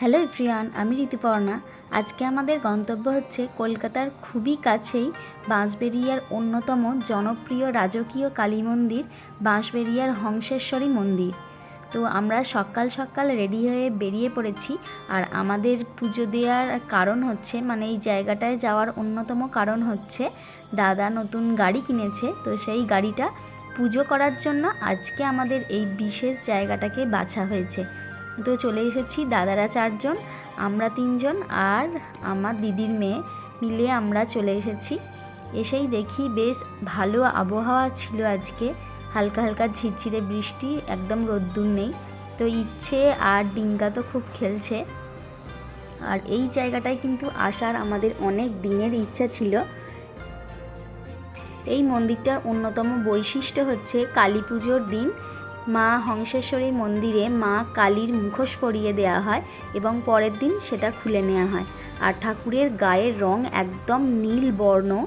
Hello ইফরিয়ান আমি ঋতুপর্ণা। আজকে আমাদের গন্তব্য হচ্ছে কলকাতার খুবই কাছেই বাঁশবেরিয়ার অন্যতম জনপ্রিয় রাজকীয় কালী মন্দির বাঁশবেরিয়ার হংসেশ্বরী মন্দির। তো আমরা সকাল সকাল রেডি হয়ে বেরিয়ে পড়েছি আর আমাদের পুজো দেওয়ার কারণ হচ্ছে মানে এই জায়গাটায় যাওয়ার অন্যতম কারণ হচ্ছে, দাদা নতুন গাড়ি কিনেছে, তো সেই গাড়িটা পুজো করার জন্য আজকে আমাদের এই বিশেষ জায়গাটাকে বাছা হয়েছে। তো চলে এসেছি দাদারা চারজন, আমরা তিনজন আর আমার দিদির মেয়ে মিলে আমরা চলে এসেছি। এসেই দেখি বেশ ভালো আবহাওয়া ছিল আজকে, হালকা হালকা ঝিরঝিরে বৃষ্টি, একদম রোদ্দুর নেই। তো ইচ্ছে আর ডিঙ্কা তো খুব খেলছে। আর এই জায়গাটায় কিন্তু আসার আমাদের অনেক দিনের ইচ্ছা ছিল। এই মন্দিরটার অন্যতম বৈশিষ্ট্য হচ্ছে কালী পুজোর দিন মা হংসেশ্বরী মন্দিরে মা কালীর মুখোশ পরিয়ে দেওয়া হয় এবং পরের দিন সেটা খুলে নেওয়া হয়। আর ঠাকুরের গায়ের রং একদম নীল বর্ণ।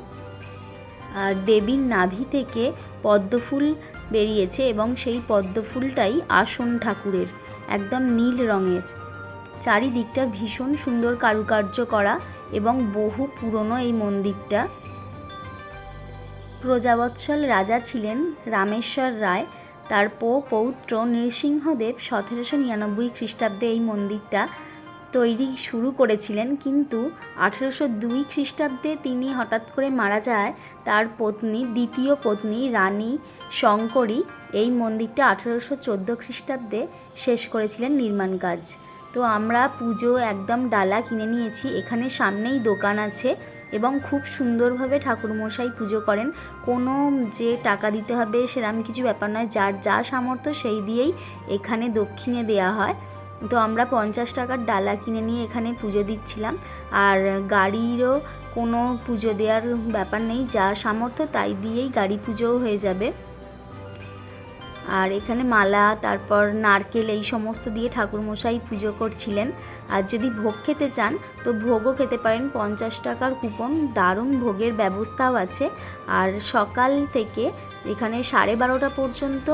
আর দেবীর নাভি থেকে পদ্মফুল বেরিয়েছে এবং সেই পদ্মফুলটাই আসন ঠাকুরের, একদম নীল রঙের। চারিদিকটা ভীষণ সুন্দর কারুকার্য করা এবং বহু পুরনো এই মন্দিরটা। প্রজাবৎসল রাজা ছিলেন রামেশ্বর রায়। তার পো পৌত্র নৃসিংহদেব সতেরোশো নিরানব্বই খ্রিস্টাব্দে এই মন্দিরটা তৈরি শুরু করেছিলেন। কিন্তু আঠেরোশো দুই খ্রিস্টাব্দে তিনি হঠাৎ করে মারা যায়। তার পত্নী, দ্বিতীয় পত্নী রানী শঙ্করী এই মন্দিরটা আঠেরোশো চোদ্দ খ্রিস্টাব্দে শেষ করেছিলেন নির্মাণ কাজ। তো আমরা পুজো একদম ডালা কিনে নিয়েছি। এখানে সামনেই দোকান আছে এবং খুব সুন্দরভাবে ঠাকুরমশাই পুজো করেন। কোনো যে টাকা দিতে হবে সেরকম কিছু ব্যাপার নয়, যার যা সামর্থ্য সেই দিয়েই এখানে দক্ষিণে দেয়া হয়। তো আমরা পঞ্চাশ টাকার ডালা কিনে নিয়ে এখানে পুজো দিচ্ছিলাম। আর গাড়িরও কোনো পুজো দেওয়ার ব্যাপার নেই, যা সামর্থ্য তাই দিয়েই গাড়ি পুজোও হয়ে যাবে। আর এখানে মালা, তারপর নারকেল এই সমস্ত দিয়ে ঠাকুরমশাই পুজো করছিলেন। আর যদি ভোগ খেতে চান, তো ভোগও খেতে পারেন। পঞ্চাশ টাকার কুপন, দারুণ ভোগের ব্যবস্থাও আছে। আর সকাল থেকে এখানে সাড়ে বারোটা পর্যন্ত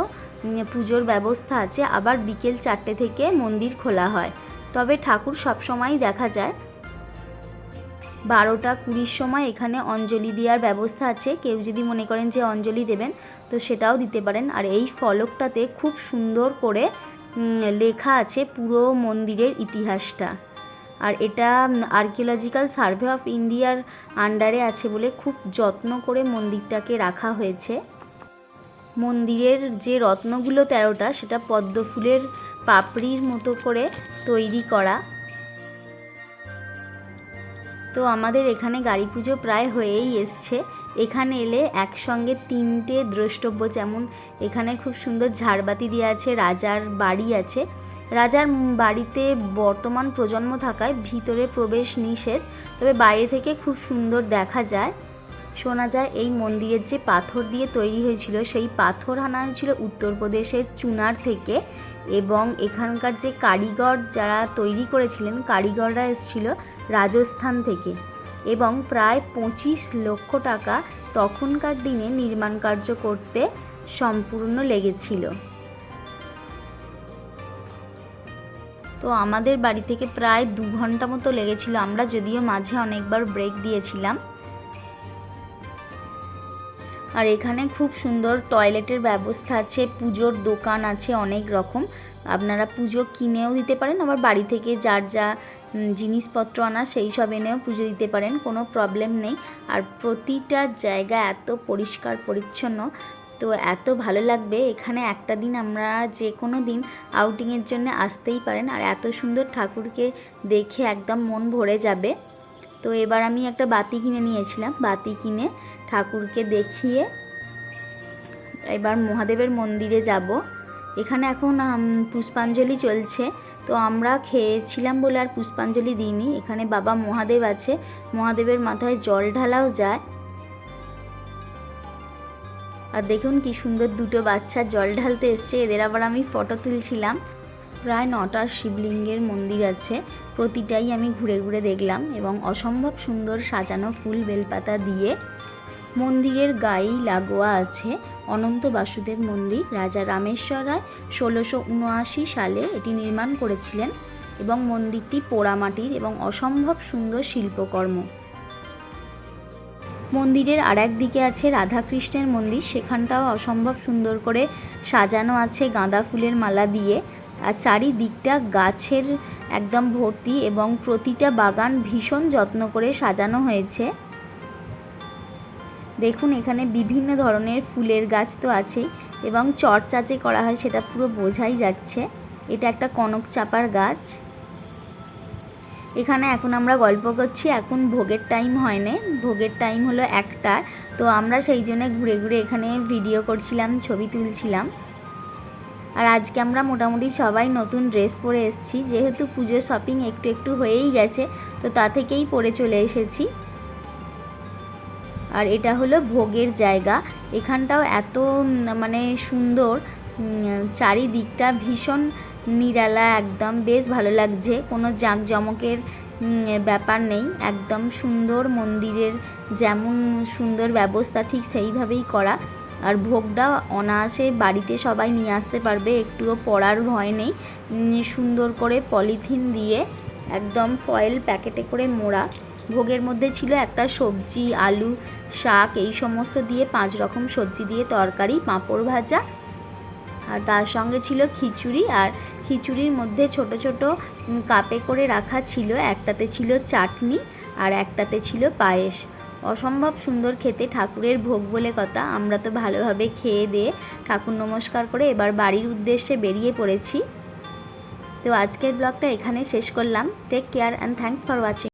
পুজোর ব্যবস্থা আছে। আবার বিকেল চারটে থেকে মন্দির খোলা হয়। তবে ঠাকুর সবসময়ই দেখা যায়। বারোটা কুড়ির সময় এখানে অঞ্জলি দেওয়ার ব্যবস্থা আছে। কেউ যদি মনে করেন যে অঞ্জলি দেবেন তো সেটাও দিতে পারেন। আর এই ফলকটাতে খুব সুন্দর করে লেখা আছে পুরো মন্দিরের ইতিহাসটা। আর এটা আর্কিওলজিক্যাল সার্ভে অফ ইন্ডিয়ার আন্ডারে আছে বলে খুব যত্ন করে মন্দিরটাকে রাখা হয়েছে। মন্দিরের যে রত্নগুলো তেরোটা, সেটা পদ্ম ফুলের পাপড়ির মতো করে তৈরি করা। তো আমাদের এখানে গাড়ি পুজো প্রায় হয়েই এসছে। এখানে এলে একসঙ্গে তিনটে দ্রষ্টব্য যেমন এখানে খুব সুন্দর ঝাড়বাতি দেওয়া আছে, রাজার বাড়ি আছে। রাজার বাড়িতে বর্তমান প্রজন্ম থাকায় ভিতরে প্রবেশ নিষেধ, তবে বাইরে থেকে খুব সুন্দর দেখা যায়। শোনা যায় এই মন্দিরের যে পাথর দিয়ে তৈরি হয়েছিল, সেই পাথর আনা হয়েছিল উত্তরপ্রদেশের চুনার থেকে এবং এখানকার যে কারিগর যারা তৈরি করেছিলেন, কারিগররা এসেছিল রাজস্থান থেকে। এবং প্রায় পঁচিশ লক্ষ টাকা তখনকার দিনে নির্মাণ কার্য করতে সম্পূর্ণ লেগেছিল। তো আমাদের বাড়ি থেকে প্রায় দু ঘণ্টা মতো লেগেছিল। আমরা যদিও মাঝে অনেকবার ব্রেক দিয়েছিলাম। আর এখানে খুব সুন্দর টয়লেটের ব্যবস্থা আছে, পুজোর দোকান আছে অনেক রকম। আপনারা পুজো কিনেও দিতে পারেন। আবার বাড়ি থেকে যার যা জিনিসপত্র আনা, সেই সব এনেও পুজো দিতে পারেন, কোনো প্রবলেম নেই। আর প্রতিটা জায়গা এত পরিষ্কার, পরিচ্ছন্ন, তো এত ভালো লাগবে। এখানে একটা দিন আমরা যে কোনো দিন আউটিংয়ের জন্য আসতেই পারেন। আর এত সুন্দর ঠাকুরকে দেখে একদম মন ভরে যাবে। তো এবার আমি একটা বাতি কিনে নিয়েছিলাম। বাতি কিনে ঠাকুরকে দেখিয়ে এবার মহাদেবের মন্দিরে যাব। এখানে এখন পুষ্পাঞ্জলি চলছে। তো আমরা খেয়েছিলাম বলে আর পুষ্পাঞ্জলি দিইনি। এখানে বাবা মহাদেব আছে। মহাদেবের মাথায় জল ঢালাও যায়। আর দেখুন কি সুন্দর দুটো বাচ্চা জল ঢালতে এসছে। এদের আবার আমি ফটো তুলছিলাম। প্রায় নটা শিবলিঙ্গের মন্দির আছে। প্রতিটাই আমি ঘুরে ঘুরে দেখলাম এবং অসম্ভব সুন্দর সাজানো ফুল বেলপাতা দিয়ে মন্দিরের গায়েই লাগোয়া আছে অনন্ত বাসুদেব মন্দির। রাজা রামেশ্বর রায় ষোলোশো উনআশি সালে এটি নির্মাণ করেছিলেন এবং মন্দিরটি পোড়ামাটির এবং অসম্ভব সুন্দর শিল্পকর্ম। মন্দিরের আর দিকে আছে রাধাকৃষ্ণের মন্দির। সেখানটাও অসম্ভব সুন্দর করে সাজানো আছে গাঁদা ফুলের মালা দিয়ে। আর চারিদিকটা গাছের একদম ভর্তি এবং প্রতিটা বাগান ভীষণ যত্ন করে সাজানো হয়েছে। দেখুন, এখানে বিভিন্ন ধরনের ফুলের গাছ তো আছে এবং চর্চা যে করা হয়, সেটা পুরো বোঝাই যাচ্ছে। এটা একটা কনক চাপার গাছ। এখানে এখন আমরা গল্প করছি, এখন ভোগের টাইম হয় না। ভোগের টাইম হলো একটা। তো আমরা সেই জন্য ঘুরে ঘুরে এখানে ভিডিও করছিলাম, ছবি তুলছিলাম। আর আজকে আমরা মোটামুটি সবাই নতুন ড্রেস পরে এসেছি। যেহেতু পুজো শপিং একটু একটু হয়েই গেছে, তো তা থেকেই পরে চলে এসেছি। আর এটা হলো ভোগের জায়গা। এখানটাও এত মানে সুন্দর। চারিদিকটা ভীষণ নিরালা একদম। বেশ ভালো লাগছে। কোনো জাঁকজমকের ব্যাপার নেই। একদম সুন্দর মন্দিরের যেমন সুন্দর ব্যবস্থা ঠিক সেইভাবেই করা। আর ভোগটা অনায়াসে বাড়িতে সবাই নিয়ে আসতে পারবে। একটুও পড়ার ভয় নেই। সুন্দর করে পলিথিন দিয়ে একদম ফয়েল প্যাকেটে করে মোড়া। ভোগের মধ্যে ছিল একটা সবজি, আলু, শাক, এই সমস্ত দিয়ে পাঁচ রকম সবজি দিয়ে তরকারি, পাঁপড় ভাজা। আর তার সঙ্গে ছিল খিচুড়ি আর খিচুড়ির মধ্যে ছোট ছোট কাপে করে রাখা ছিল। একটাতে ছিল চাটনি আর একটাতে ছিল পায়েস। অসম্ভব সুন্দর খেতে ঠাকুরের ভোগ বলে কথা। আমরা তো ভালোভাবে খেয়ে দিয়ে ঠাকুর নমস্কার করে এবার বাড়ির উদ্দেশ্যে বেরিয়ে পড়েছি। তো আজকের ব্লগটা এখানে শেষ করলাম। Take care and thanks for watching